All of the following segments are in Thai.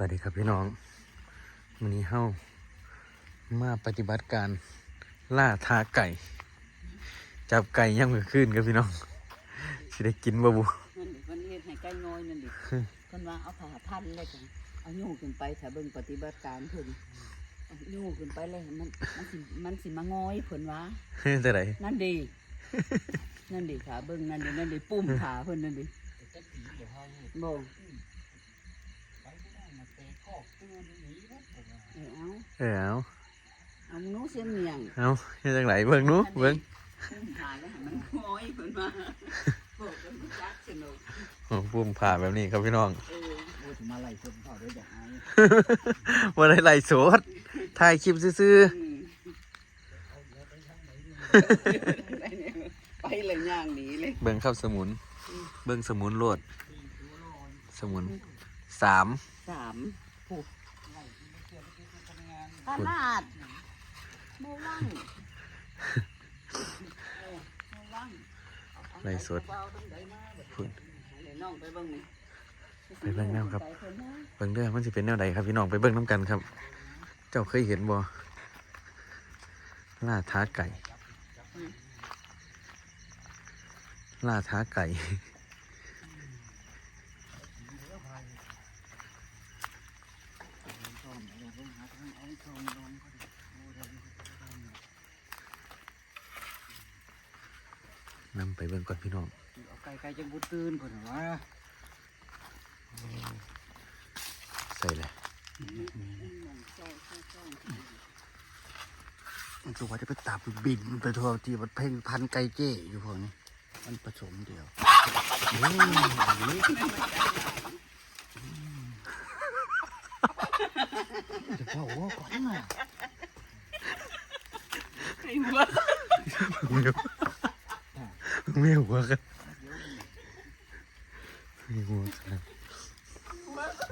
วัสดีครับพี่น้องวันนี้เฮามาปฏิบัติการล่าทาไก่ จับไก่ย่างมือขึ้นครับพี่น้องสิได้กินบ่บุนั่นดิมันเฮ็ดให้ไก่น้อยนั่นดิเพิ่นว่าเอาผ่าพันเลยกันเอายู่ขึ้นไปถ้าเบิ่งปฏิบัติการเพิ่นเอายู่ขึ้นไปเลยมันมันสิมันสิมางอยเพิ่นว่าจะไหนนั่นดินั่นดิขาเบิ่งนั่นดินั่นดิปุ่มขาเพิ่นนั่นดิบ่ เออเอาเออเอาเอาหนูเสียงเมียงเอาเฮ็ดจังไหนเบิ่งหนู้เบิ่งปุ่มขาแล้วให้มันงอยเพิ่นว่าบอกกันบ่จักสนุกโอ้ปุ่มผ่าแบบนี้ครับพี่น้องเออโอ้ยมาไล่คนพ่อด้วยอย่างไรว่าได้ไล่โสดถ่ายคลิปซื่ออืมไปเลยย่างหนีเลยๆเบิ่งครับสมุน เบิ่งสมุนโลด สมุนสามสาม ผูกตลาดโมว่างโมว่างไล่สดพุ่นเดี๋ยวน้องไปเบิ่งแนวครับ เบิ่งเด้อมันสิเป็นแนวใดครับพี่น้องไปเบิ่งน้ำกันครับ เจ้าเคยเห็นบ่ล่าท้าไก่ ล่าท้าไก่ นำไปเบิ่งก่อนพี่น้องเอาไก่ไก่จังบุตื่นคนว่าใส่เลยมันตัวจะไปตับบินไปทั่วที่มันเพ่งพันไก่เจ้อยู่พวกนี้ มันผสมเดียวจะพ่อว่าก่อนน่ะไอ้หัว ไม่รู้ไม่หัวกันไม่หัวกัน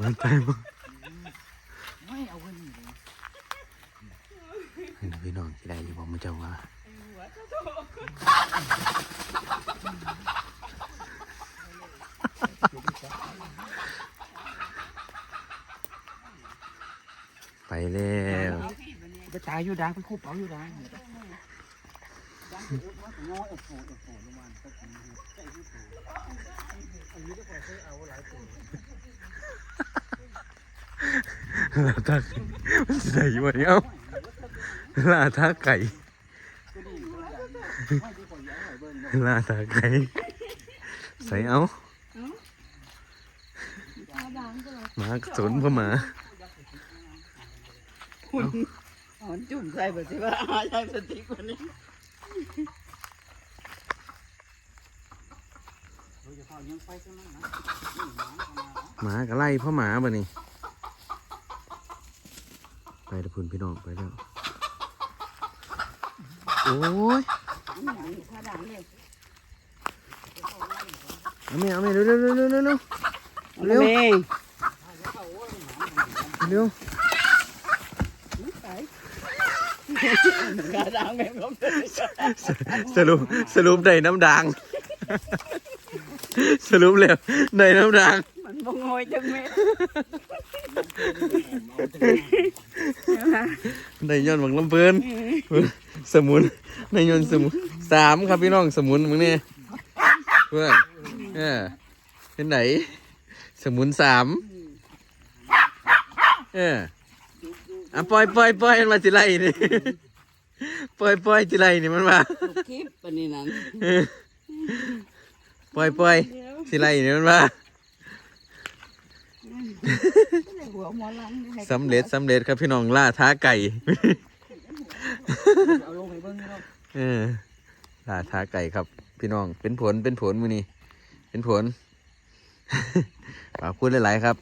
มันใจมั้งไม่เอาเงินนี่เลยให้นะพี่น้องที่ได้อยู่บอกมาเจ้าว่าไปแล้วไปตายอยู่ดังไปคู่เป๋าอยู่ดัง ลงมาก็กินลาทักมันสิได้อยู่บ่เนี่ยเอ้าลาทักไก่ลาทักไก่ใส่เอาหมากระสนพ่อหมาอ๋อจุ่มใส่แบบที่ว่าอาใส่สติกว่านี้ หมาก็ไล่พ่อหมาบ่นี่ไปแล้วพุ่นพี่น้องไปแล้ว โอ้ยถ้าดังเลยเอาแม่เอาแม่เร็วเร็วเร็วเร็วเร็วเร็วเร็ว เร็ว เร็ว กระดังแบบผมเลยสรุปสรุปได้น้ำด่างสรุปแล้วได้น้ำด่างมันบ่งอยจังเม็ดได้ย้อนบังลำเพลินสมุนได้ย้อนสมุนสามครับพี่น้องสมุนมึงเนี่ยเพื่อนเออเป็นไหน สมุนสามเออ อะปล่อยปล่อยปล่อยมันมาสิไล่นี่ ปล่อยปล่อยสิไล่นี่มันมาลูกคลิปปานนี้นั่นปล่อยปล่อยสิไล่นี่มันมาหัวหมอลังนี่ให้สำเร็จสำเร็จครับพี่น้องล่าท้าไก่ เอาลงไปเบิ้งนี่เนาะเออล่าท้าไก่ครับ พี่น้องเป็นผลเป็นผลมือนี้เป็นผล ฝากพูดหลายๆครับ